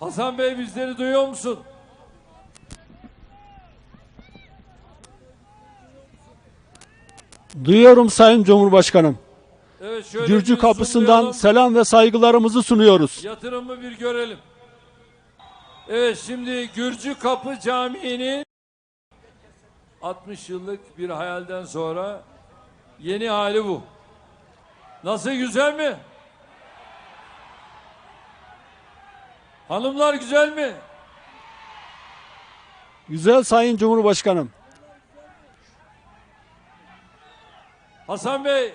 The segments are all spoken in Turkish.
Hasan Bey bizleri duyuyor musun? Duyuyorum Sayın Cumhurbaşkanım. Evet şöyle Gürcü kapısından zoomlayalım. selam ve saygılarımızı sunuyoruz. Yatırımı bir görelim. Evet şimdi Gürcü Kapı Camii'nin 60 yıllık bir hayalden sonra yeni hali bu. Nasıl güzel mi? Hanımlar güzel mi? Güzel Sayın Cumhurbaşkanım. Hasan Bey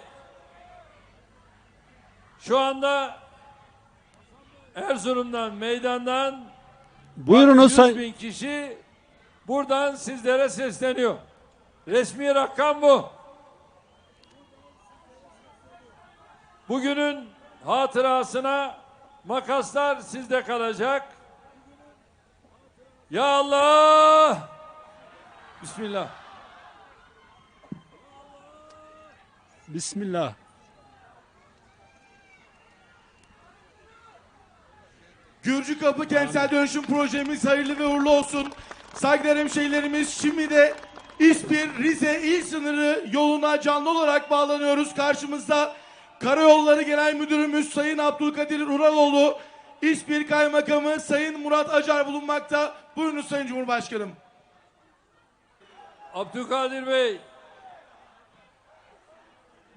şu anda Erzurum'dan meydandan Buyurunuz 100 Sayın. bin kişi buradan sizlere sesleniyor. Resmi rakam bu. Bugünün hatırasına makaslar sizde kalacak. Ya Allah! Bismillah. Bismillah. Gürcü Kapı Kentsel Dönüşüm Projemiz hayırlı ve uğurlu olsun. Saygıdeğer hemşehrilerimiz şimdi de İspir Rize il sınırı yoluna canlı olarak bağlanıyoruz. Karşımızda Karayolları Genel Müdürümüz Sayın Abdülkadir Uraloğlu, İspir Kaymakamı Sayın Murat Acar bulunmakta. Buyurunuz Sayın Cumhurbaşkanım. Abdülkadir Bey.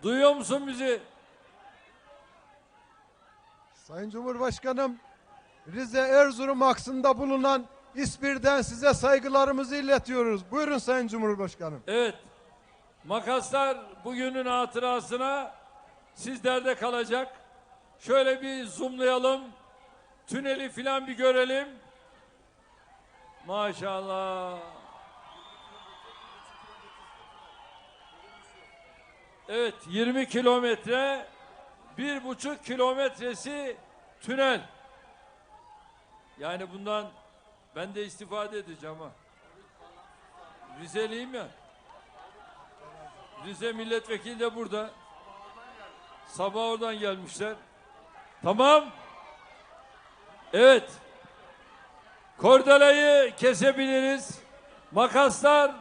Duyuyor musun bizi? Sayın Cumhurbaşkanım, Rize Erzurum aksında bulunan İspir'den size saygılarımızı iletiyoruz. Buyurun Sayın Cumhurbaşkanım. Evet. Makaslar bugünün hatırasına sizlerde kalacak. Şöyle bir zoomlayalım. Tüneli filan bir görelim. Maşallah. Evet 20 kilometre bir buçuk kilometresi tünel. Yani bundan ben de istifade edeceğim ha. Rizeliyim ya. Rize milletvekili de burada. Sabah oradan gelmişler. Tamam. Evet. Kordelayı kesebiliriz. Makaslar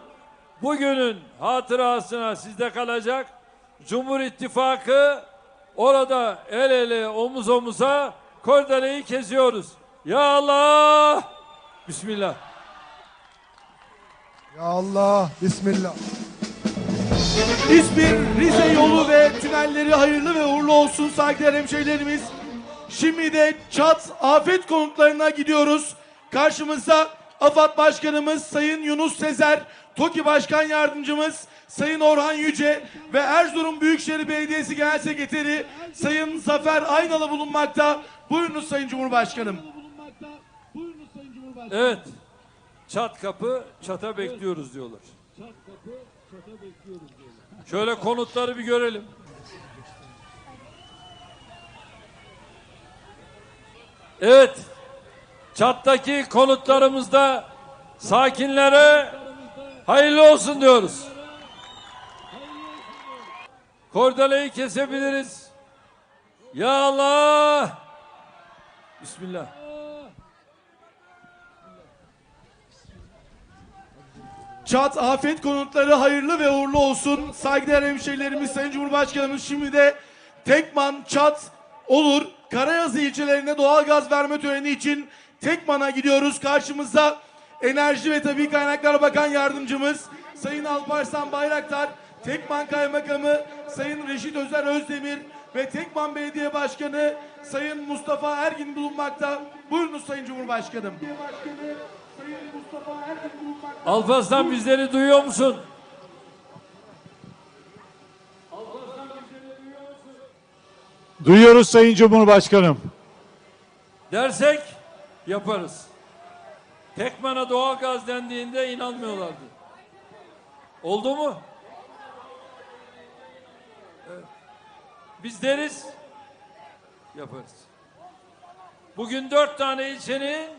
bugünün hatırasına sizde kalacak. Cumhur İttifakı orada el ele omuz omuza kordeleyi kesiyoruz. Ya Allah! Bismillah. Ya Allah, Bismillah. İzmir, Rize yolu ve tünelleri hayırlı ve uğurlu olsun saygıdeğer hemşehrilerimiz. Şimdi de Çat afet konutlarına gidiyoruz. Karşımızda AFAD Başkanımız Sayın Yunus Sezer, TOKİ Başkan Yardımcımız Sayın Orhan Yüce ve Erzurum Büyükşehir Belediyesi Genel Sekreteri Sayın Zafer Aynalı bulunmakta. Buyurunuz Sayın Cumhurbaşkanım. Evet. Çat kapı çata bekliyoruz diyorlar. Şöyle konutları bir görelim. Evet. Çattaki konutlarımızda sakinlere hayırlı olsun diyoruz. Kordeleyi kesebiliriz. Ya Allah! Bismillah. Çat afet konutları hayırlı ve uğurlu olsun. Saygıdeğer hemşehrilerimiz Sayın Cumhurbaşkanımız şimdi de Tekman, Çat, Olur, Karayazı ilçelerine doğalgaz verme töreni için Tekman'a gidiyoruz. Karşımızda Enerji ve Tabi Kaynaklar Bakan Yardımcımız Sayın Alparslan Bayraktar, Tekman Kaymakamı Sayın Reşit Özer Özdemir ve Tekman Belediye Başkanı Sayın Mustafa Ergin bulunmakta. Buyurunuz Sayın Cumhurbaşkanım. Sayın Alparslan bizleri duyuyor musun? Duyuyoruz Sayın Cumhurbaşkanım. Dersek yaparız. Tekman'a doğalgaz dendiğinde inanmıyorlardı. Oldu mu? Biz deriz yaparız. Bugün dört tane ilçenin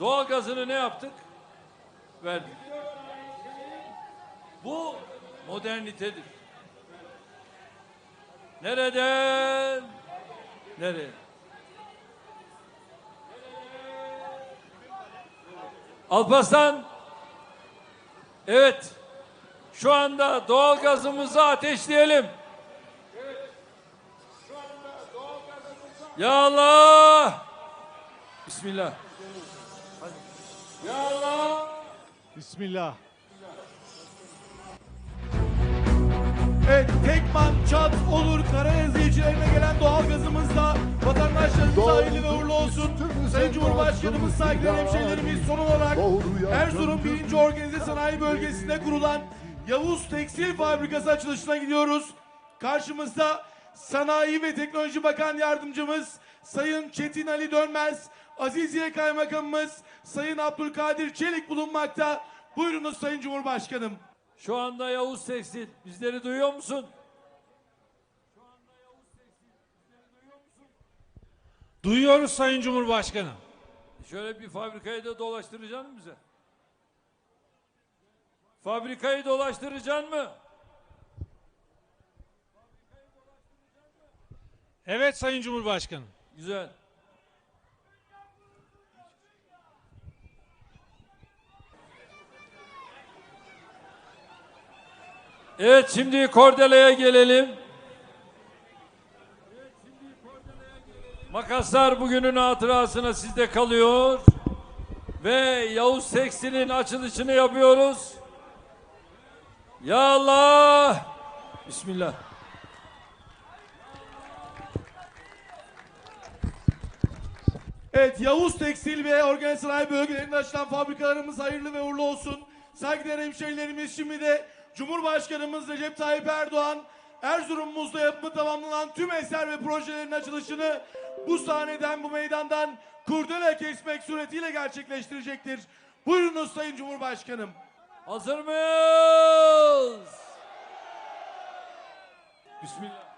doğalgazını ne yaptık? Verdik. Bu modernitedir. Nereden? Nereye? Alparslan. Evet. Şu anda doğal gazımızı ateşleyelim. Ya Allah. Bismillah. Ya Allah. Bismillah. Evet, Tekman, Çat, Olur, Karayazı ilçelerine gelen doğal gazımızla vatandaşlarımıza hayırlı ve uğurlu olsun. Sayın Cumhurbaşkanımız, saygıdeğer hemşehrilerimiz son olarak Erzurum 1. Organize Sanayi Bölgesi'nde kurulan Yavuz Tekstil Fabrikası açılışına gidiyoruz. Karşımızda Sanayi ve Teknoloji Bakan Yardımcımız Sayın Çetin Ali Dönmez, Aziziye Kaymakamımız Sayın Abdülkadir Çelik bulunmakta. Buyurunuz Sayın Cumhurbaşkanım. Şu anda Yavuz Tekstil bizleri duyuyor musun? Duyuyoruz Sayın Cumhurbaşkanım. Şöyle bir fabrikayı da dolaştıracaksın mı bize? Fabrikayı dolaştıracaksın mı? Evet Sayın Cumhurbaşkanım. Güzel. Evet şimdi Kordele'ye gelelim. Makaslar bugünün hatırasına sizde kalıyor. Ve Yavuz Tekstil'in açılışını yapıyoruz. Ya Allah! Bismillah. Evet Yavuz Tekstil ve Organize Sanayi bölgelerinde açılan fabrikalarımız hayırlı ve uğurlu olsun. Saygıdeğer hemşehrilerimiz şimdi de Cumhurbaşkanımız Recep Tayyip Erdoğan Erzurum'umuzda yapımı tamamlanan tüm eser ve projelerin açılışını bu sahneden bu meydandan kurdele kesmek suretiyle gerçekleştirecektir. Buyurunuz Sayın Cumhurbaşkanım. Hazır mıyız? Bismillah.